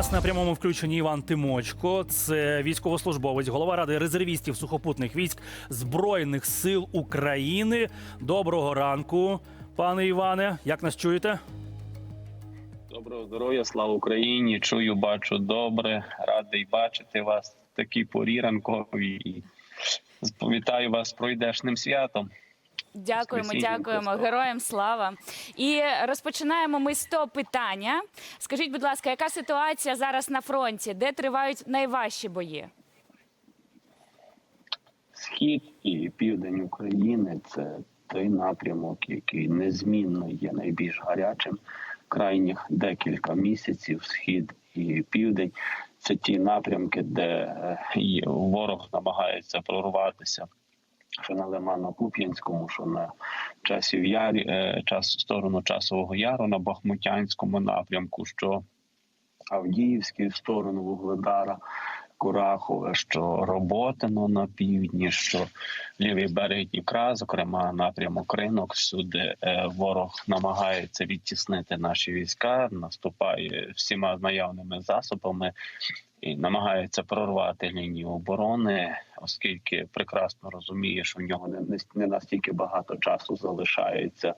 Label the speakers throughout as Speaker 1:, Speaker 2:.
Speaker 1: нас на прямому включенні Іван Тимочко. Це військовослужбовець, голова ради резервістів сухопутних військ Збройних сил України. Доброго ранку, пане Іване. Як нас чуєте?
Speaker 2: Доброго здоров'я, слава Україні! Чую, бачу добре. Радий бачити вас в такій порі ранковій. І Вітаю вас з пройдешним святом.
Speaker 3: Дякуємо, дякуємо.
Speaker 2: Христовим.
Speaker 3: Героям слава. І розпочинаємо ми з того питання. Скажіть, будь ласка, яка ситуація зараз на фронті? Де тривають найважчі бої?
Speaker 2: Схід і південь України це той напрямок, який незмінно є найбільш гарячим. Крайніх декілька місяців схід і південь це ті напрямки, де е, ворог намагається прорватися. Що на Лимано-Куп'янському, що на часів ярі, е, час сторону часового яру на Бахмутянському напрямку, що Авдіївський в сторону Вугледара, Курахове, що Роботино на півдні, що лівий берег Дніпра, зокрема напрямок ринок, всюди е, ворог намагається відтіснити наші війська, наступає всіма наявними засобами і намагається прорвати лінію оборони, оскільки прекрасно розуміє, що в нього не настільки багато часу залишається.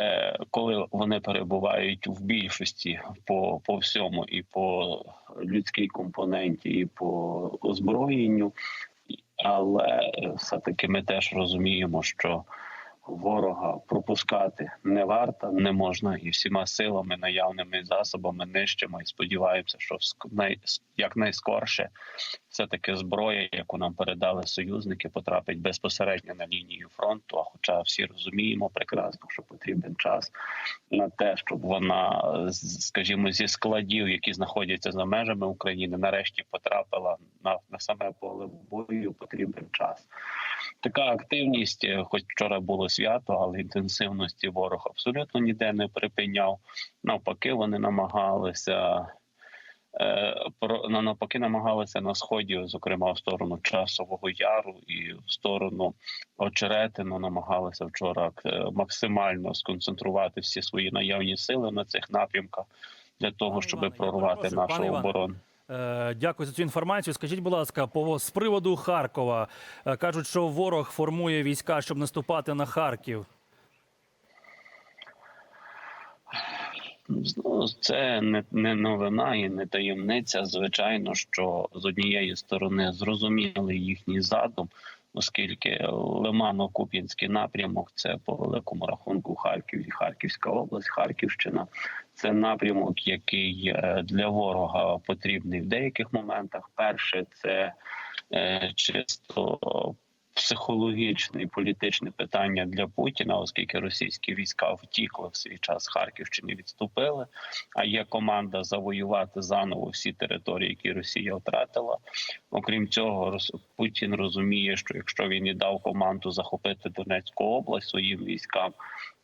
Speaker 2: Е, коли вони перебувають в більшості по, по всьому, і по людській компоненті, і по озброєнню, але все таки ми теж розуміємо, що ворога пропускати не варто, не можна, і всіма силами, наявними засобами нищимо. І сподіваємося, що ск- най- якнайскорше все таки зброя, яку нам передали союзники, потрапить безпосередньо на лінію фронту. А хоча всі розуміємо прекрасно, що потрібен час на те, щоб вона, скажімо, зі складів, які знаходяться за межами України, нарешті потрапила на, на саме поле бою. Потрібен час. Така активність, е, хоч вчора було свято, але інтенсивності ворог абсолютно ніде не припиняв. Навпаки, вони намагалися. е, про- на- Навпаки, намагалися на сході, зокрема в сторону часового яру і в сторону очеретину, намагалися вчора е, максимально сконцентрувати всі свої наявні сили на цих напрямках для того, щоб прорвати нашу оборону.
Speaker 1: Е, Дякую за цю інформацію. Скажіть, будь ласка, з приводу Харкова Е, кажуть, що ворог формує війська, щоб наступати на Харків.
Speaker 2: Ну, це не, не новина і не таємниця. Звичайно, що з однієї сторони зрозуміли їхній задум, оскільки Лимано-Куп'янський напрямок це по великому рахунку Харків і Харківська область, Харківщина. Це напрямок, який е, для ворога потрібний в деяких моментах. Перше, це е, чисто психологічне і політичне питання для Путіна, оскільки російські війська втікли в свій час Харківщини, відступили. А є команда завоювати заново всі території, які Росія втратила. Окрім цього, Путін розуміє, що якщо він і дав команду захопити Донецьку область своїм військам,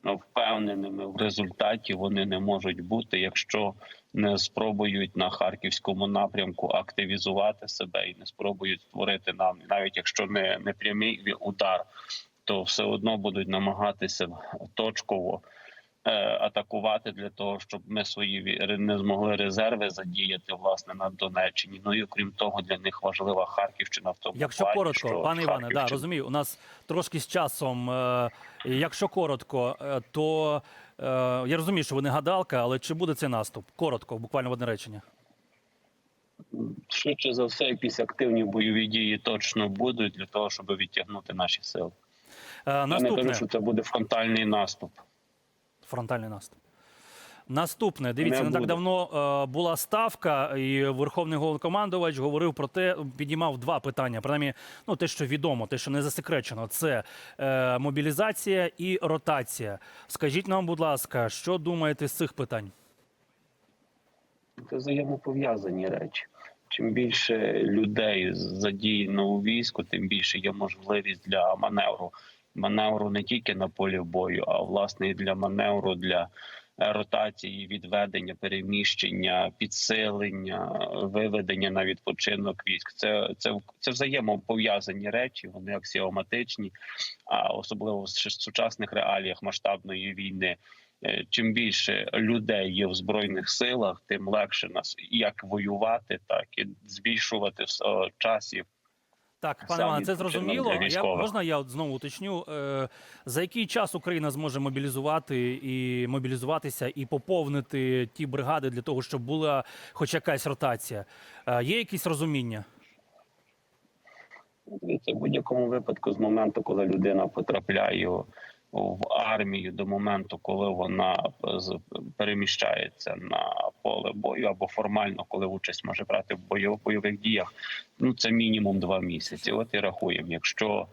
Speaker 2: впевненими в результаті вони не можуть бути, якщо не спробують на харківському напрямку активізувати себе і не спробують створити нам, навіть якщо не, не прямий удар, то все одно будуть намагатися точково. Е, Атакувати для того, щоб ми свої не змогли резерви задіяти власне на Донеччині. Ну і окрім того, для них важлива Харківщина в тому
Speaker 1: Якщо
Speaker 2: плані,
Speaker 1: коротко,
Speaker 2: що
Speaker 1: пане Іване, да, розумію, у нас трошки з часом. Е, якщо коротко, е, то я розумію, що ви не гадалка, але чи буде цей наступ? Коротко, буквально в одне речення.
Speaker 2: швидше за все, якісь активні бойові дії точно будуть для того, щоб відтягнути наші сили.
Speaker 1: Е,
Speaker 2: Я не кажу, що це буде фронтальний наступ.
Speaker 1: Фронтальний наступ. Наступне, дивіться,
Speaker 2: Не
Speaker 1: не, так давно е, була ставка, і Верховний головнокомандувач говорив про те, піднімав два питання. Принаймні, ну те, що відомо, те, що не засекречено, це е, мобілізація і ротація. Скажіть нам, будь ласка, що думаєте з цих питань?
Speaker 2: Це взаємопов'язані речі. Чим більше людей задіяно у війську, тим більше є можливість для маневру. Маневру не тільки на полі бою, а власне і для маневру для е, ротації, відведення, переміщення, підсилення, виведення на відпочинок військ. Це це це взаємопов'язані речі, вони аксіоматичні, а особливо в сучасних реаліях масштабної війни. е, чим більше людей є в збройних силах, тим легше нас як воювати, так і збільшувати в е, часів.
Speaker 1: Так, пане Іване, це зрозуміло. Я, можна я от знову уточню, е, за який час Україна зможе мобілізувати і мобілізуватися і поповнити ті бригади для того, щоб була хоч якась ротація? Е, є якісь розуміння?
Speaker 2: Дивіться, в будь-якому випадку, з моменту, коли людина потрапляє в армію, до моменту, коли вона переміщається на поле бою, або формально, коли участь може брати в бойов- бойових діях, ну це мінімум два місяці. От і рахуємо. Якщо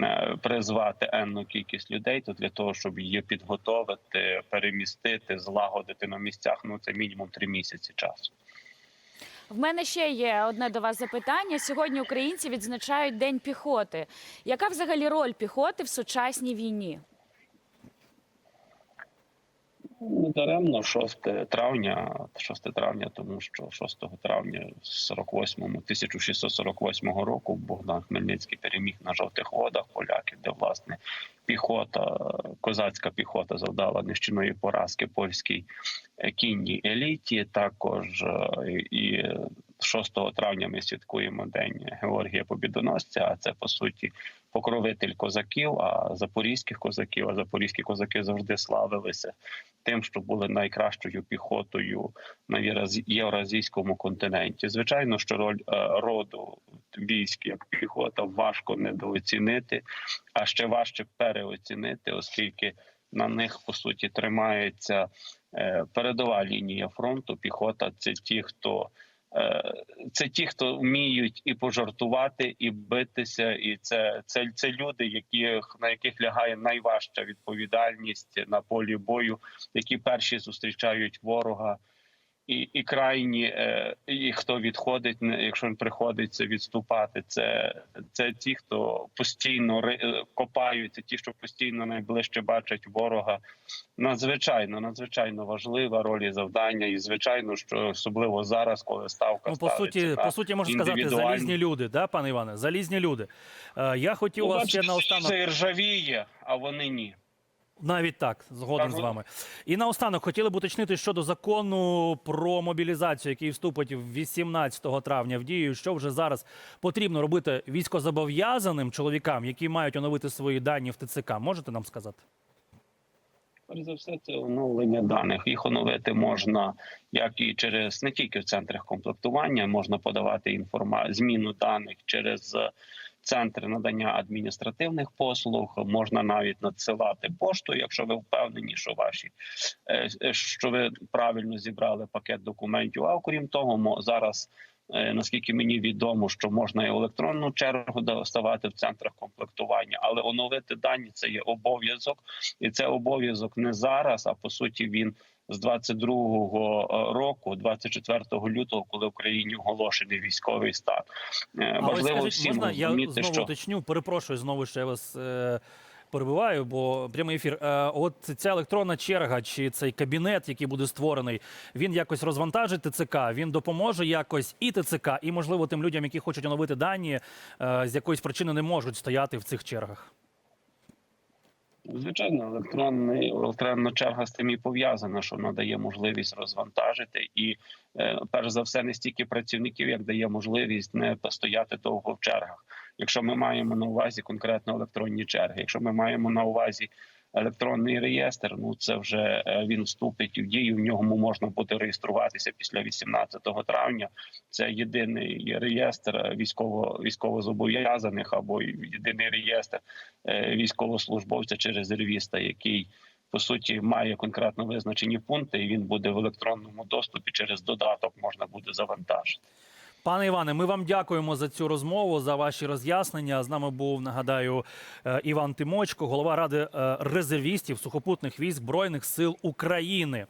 Speaker 2: е, призвати енну кількість людей, то для того, щоб її підготовити, перемістити, злагодити на місцях, ну це мінімум три місяці часу.
Speaker 3: В мене ще є одне до вас запитання. Сьогодні українці відзначають День піхоти. Яка взагалі роль піхоти в сучасній війні?
Speaker 2: Не даремно 6 травня, 6 травня, тому що 6 травня 48 1648 року Богдан Хмельницький переміг на жовтих водах поляків, де власне піхота, козацька піхота завдала нищівної поразки польській кінній еліті. Також е, і 6 травня ми святкуємо День Георгія Побідоносця. А це по суті покровитель козаків, а запорізьких козаків. А запорізькі козаки завжди славилися тим, що були найкращою піхотою на євразі- євразійському континенті. Звичайно, що роль е, роду військ як піхота важко недооцінити, а ще важче переоцінити, оскільки на них по суті тримається е, передова лінія фронту. Піхота це ті, хто це ті, хто вміють і пожартувати, і битися, і це, це, це люди, які на яких лягає найважча відповідальність на полі бою, які перші зустрічають ворога. І, і крайні, е, і хто відходить, якщо він приходиться відступати, це, це ті, хто постійно е, копають, це ті, що постійно найближче бачать ворога. Надзвичайно, надзвичайно важлива роль і завдання, і звичайно, що особливо зараз, коли ставка
Speaker 1: Ну, по суті,
Speaker 2: на
Speaker 1: по суті, можна сказати, залізні люди, да, пане Іване? Залізні люди. Е, я хотів
Speaker 2: Ну,
Speaker 1: вас ще
Speaker 2: бачиш,
Speaker 1: наостанок.
Speaker 2: Це ржавіє, а вони ні.
Speaker 1: Навіть так, згоден з вами. І наостанок хотіли б уточнити щодо закону про мобілізацію, який вступить 18 травня в дію. Що вже зараз потрібно робити військозобов'язаним чоловікам, які мають оновити свої дані в ТЦК? Можете нам сказати?
Speaker 2: Перш за все, це оновлення даних. Їх оновити можна як і через не тільки в центрах комплектування, можна подавати інформа... зміну даних через е, центри надання адміністративних послуг. Можна навіть надсилати пошту, якщо ви впевнені, що ваші е, е, що ви правильно зібрали пакет документів. А окрім того, зараз. е, Наскільки мені відомо, що можна і електронну чергу доставати в центрах комплектування, але оновити дані це є обов'язок, і це обов'язок не зараз, а по суті він з 22-го року, 24 лютого, коли в Україні оголошений військовий стан. Е, Важливо
Speaker 1: скажіть,
Speaker 2: всім
Speaker 1: можна я знову
Speaker 2: що
Speaker 1: уточню? Перепрошую, знову що я вас е, перебиваю, бо прямий ефір. Е, от ця електронна черга чи цей кабінет, який буде створений, він якось розвантажить ТЦК, він допоможе якось і ТЦК, і можливо тим людям, які хочуть оновити дані, е, з якоїсь причини не можуть стояти в цих чергах.
Speaker 2: Звичайно, електронний електронна черга з тим і пов'язана, що надає можливість розвантажити, і е, перш за все не стільки працівників, як дає можливість не стояти довго в чергах. Якщо ми маємо на увазі конкретно електронні черги, якщо ми маємо на увазі електронний реєстр, ну це вже е, він вступить в дію. В ньому можна буде реєструватися після 18 травня. Це єдиний реєстр е, військово військовозобов'язаних або єдиний реєстр е, військовослужбовця чи резервіста, який по суті має конкретно визначені пункти, і він буде в електронному доступі через додаток можна буде завантажити.
Speaker 1: Пане Іване, ми вам дякуємо за цю розмову, за ваші роз'яснення. З нами був, нагадаю, е, Іван Тимочко, голова ради е, резервістів сухопутних військ Збройних сил України.